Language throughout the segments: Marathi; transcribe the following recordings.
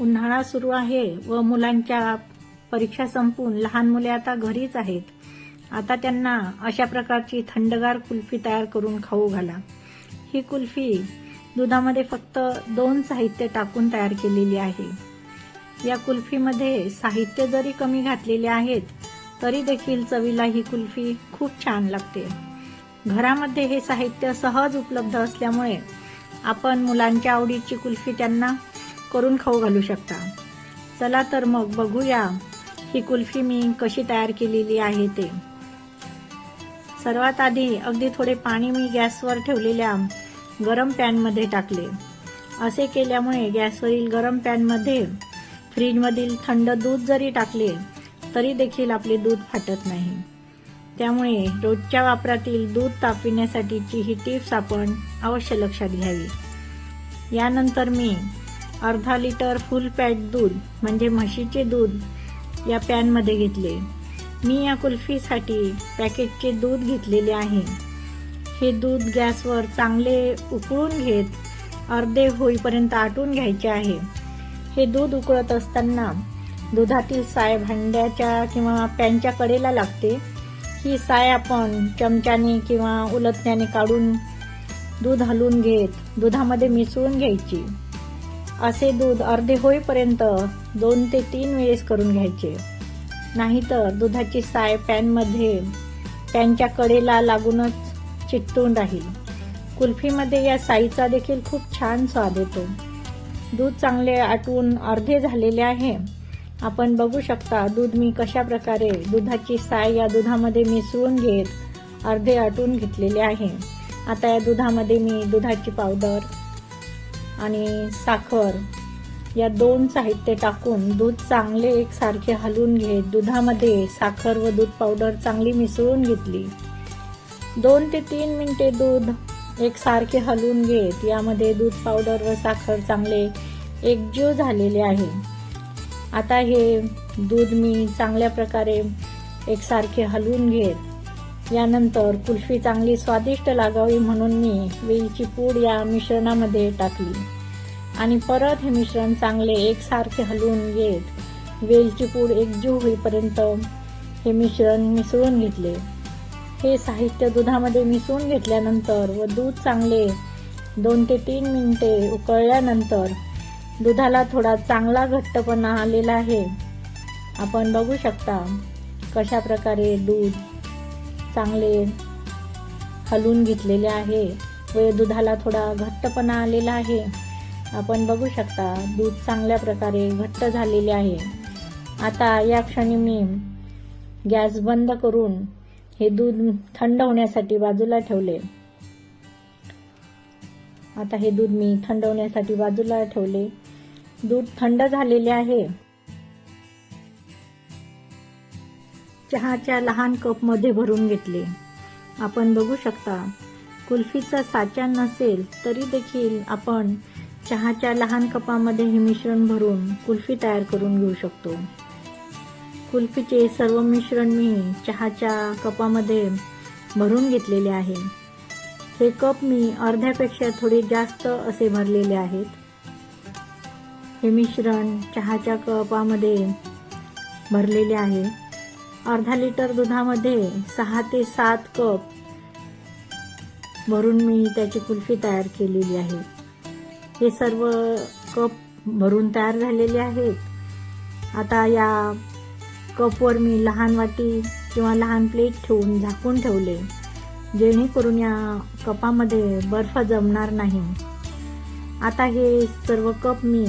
उन्हाळा सुरू आहे व मुलांच्या परीक्षा संपून लहान मुले आता घरीच आहेत. आता त्यांना अशा प्रकारची थंडगार कुल्फी तयार करून खाऊ घाला. ही कुल्फी दुधामध्ये फक्त दोन साहित्य टाकून तयार केलेली आहे. या कुल्फीमध्ये साहित्य जरी कमी घातलेले आहेत तरी देखील चवीला ही कुल्फी खूप छान लागते. घरामध्ये हे साहित्य सहज उपलब्ध असल्यामुळे आपण मुलांच्या आवडीची कुल्फी त्यांना करून खाऊ घालू शकता. चला तर मग बघूया ही कुल्फी मी कशी तयार केलेली आहे ते. सर्वात आधी अगदी थोडे पाणी मी गॅसवर ठेवलेल्या गरम पॅनमध्ये टाकले. असे केल्यामुळे गॅसवरील गरम पॅनमध्ये फ्रीजमधील थंड दूध जरी टाकले तरी देखील आपले दूध फाटत नाही. त्यामुळे रोजच्या वापरातील दूध तापविण्यासाठीची ही टिप्स आपण अवश्य लक्षात घ्यावी. यानंतर मी अर्धा लिटर फुल पॅट दूध म्हणजे म्हशीचे दूध या पॅनमध्ये घेतले. मी या कुल्फीसाठी पॅकेटचे दूध घेतलेले आहे. हे दूध गॅसवर चांगले उकळून घेत अर्धे होईपर्यंत आटून घ्यायचे आहे. हे दूध उकळत असताना दुधातील साय भांड्याच्या किंवा पॅनच्या कडेला लागते. ही साय आपण चमच्याने किंवा उलटण्याने काढून दूध हलवून घेत दुधामध्ये मिसळून घ्यायची. असे दूध अर्धे होईपर्यंत दोन ते तीन वेळेस करून घ्यायचे. नाहीतर दुधाची साय पॅनमध्ये पॅनच्या कडेला लागूनच चिकटून राहील. कुल्फीमध्ये या साईचा देखील खूप छान स्वाद येतो. दूध चांगले आटवून अर्धे झालेले आहे. आपण बघू शकता दूध मी कशा प्रकारे दुधाची साय या दुधामध्ये मिसळून घेत अर्धे आटून घेतलेले आहे. आता या दुधामध्ये मी दुधाची पावडर आणि साखर या दोन साहित्य टाकून दूध चांगले एकसारखे हलवून घेत दुधामध्ये साखर व दूध पावडर चांगली मिसळून घेतली. दोन ते तीन मिनटे दूध एकसारखे हलवून घेत यामध्ये दूध पावडर व साखर चांगले एकजीव झालेले आहे. आता हे दूध मी चांगल्या प्रकारे एकसारखे हलवून घेत यानंतर कुल्फी चांगली स्वादिष्ट लागावी म्हणून मी वेलची पूड या मिश्रणामध्ये टाकली. आणि परत हे मिश्रण चांगले एकसारखे हलवून घेत वेलची पूड एकजीव होईपर्यंत हे मिश्रण मिसळून घेतले. हे साहित्य दुधामध्ये मिसळून घेतल्यानंतर व दूध चांगले दोन ते तीन मिनिटे उकळल्यानंतर दुधाला थोडा चांगला घट्टपणा आलेला आहे. आपण बघू शकता कशा प्रकारे दूध चांगले हलवून घेतलेले आहे. व दुधाला थोडा घट्टपणा आलेला आहे. आपण बघू शकता दूध चांगल्या प्रकारे घट्ट झालेले आहे. आता या क्षणी मी गॅस बंद करून हे दूध थंड होण्यासाठी बाजूला ठेवले. आता हे दूध मी थंड होण्यासाठी बाजूला ठेवले. दूध थंड झालेले आहे. चहाच्या लहान कपमध्ये भरून घेतले. आपण बघू शकता कुल्फीचा साचा नसेल तरी देखील आपण चहाच्या लहान कपामध्ये हे मिश्रण भरून कुल्फी तयार करून घेऊ शकतो. कुल्फीचे सर्व मिश्रण मी चहाच्या कपामध्ये भरून घेतलेले आहे. हे कप मी अर्ध्यापेक्षा थोडे जास्त असे भरलेले आहेत. हे मिश्रण चहाच्या कपामध्ये भरलेले आहे. अर्धा लिटर दुधामध्ये सहा ते सात कप भरून मी त्याची कुल्फी तयार केलेली आहे. हे सर्व कप भरून तयार झालेले आहेत. आता या कपवर मी लहान वाटी किंवा लहान प्लेट ठेवून झाकून ठेवले जेणेकरून या कपामध्ये बर्फ जमणार नाही. आता हे सर्व कप मी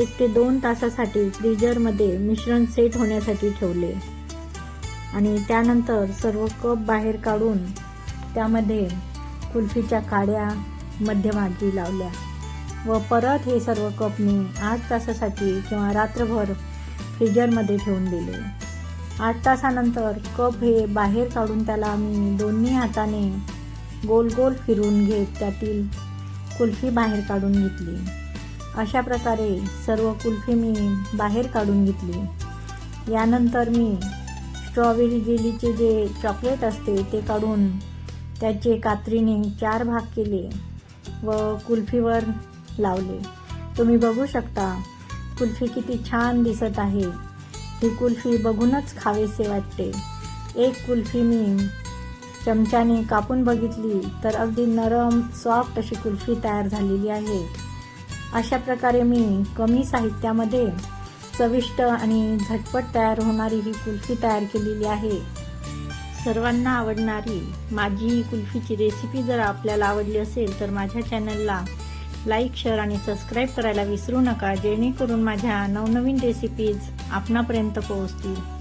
एक ते दोन तासासाठी फ्रीजरमध्ये मिश्रण सेट होण्यासाठी ठेवले. आणि त्यानंतर सर्व कप बाहेर काढून त्यामध्ये कुल्फीच्या काड्या मध्यभागी लावल्या. व परत हे सर्व कप मी आठ तासासाठी किंवा रात्रभर फ्रीजरमध्ये ठेवून दिले. आठ तासानंतर कप हे बाहेर काढून त्याला मी दोन्ही हाताने गोल गोल फिरून घेत त्यातील कुल्फी बाहेर काढून घेतली. अशा प्रकारे सर्व कुल्फी मी बाहेर काढून घेतली. यानंतर मी स्ट्रॉबेरी जेलीचे जे चॉकलेट असते ते काढून त्याचे कात्रीने चार भाग केले व कुल्फीवर लावले. तुम्ही बघू शकता कुल्फी किती छान दिसत आहे. ही कुल्फी बघूनच खावेसे वाटते. एक कुल्फी मी चमच्याने कापून बघितली तर अगदी नरम सॉफ्ट अशी कुल्फी तयार झालेली आहे. अशा प्रकारे मी कमी साहित्यामध्ये चविष्ट आणि झटपट तयार होणारी ही कुल्फी तयार केलेली आहे. सर्वांना आवडणारी माझी ही कुल्फीची रेसिपी जर आपल्याला आवडली असेल तर माझ्या चॅनलला लाईक शेअर आणि सबस्क्राईब करायला विसरू नका. जेणेकरून माझ्या नवनवीन रेसिपीज आपणापर्यंत पोहोचतील.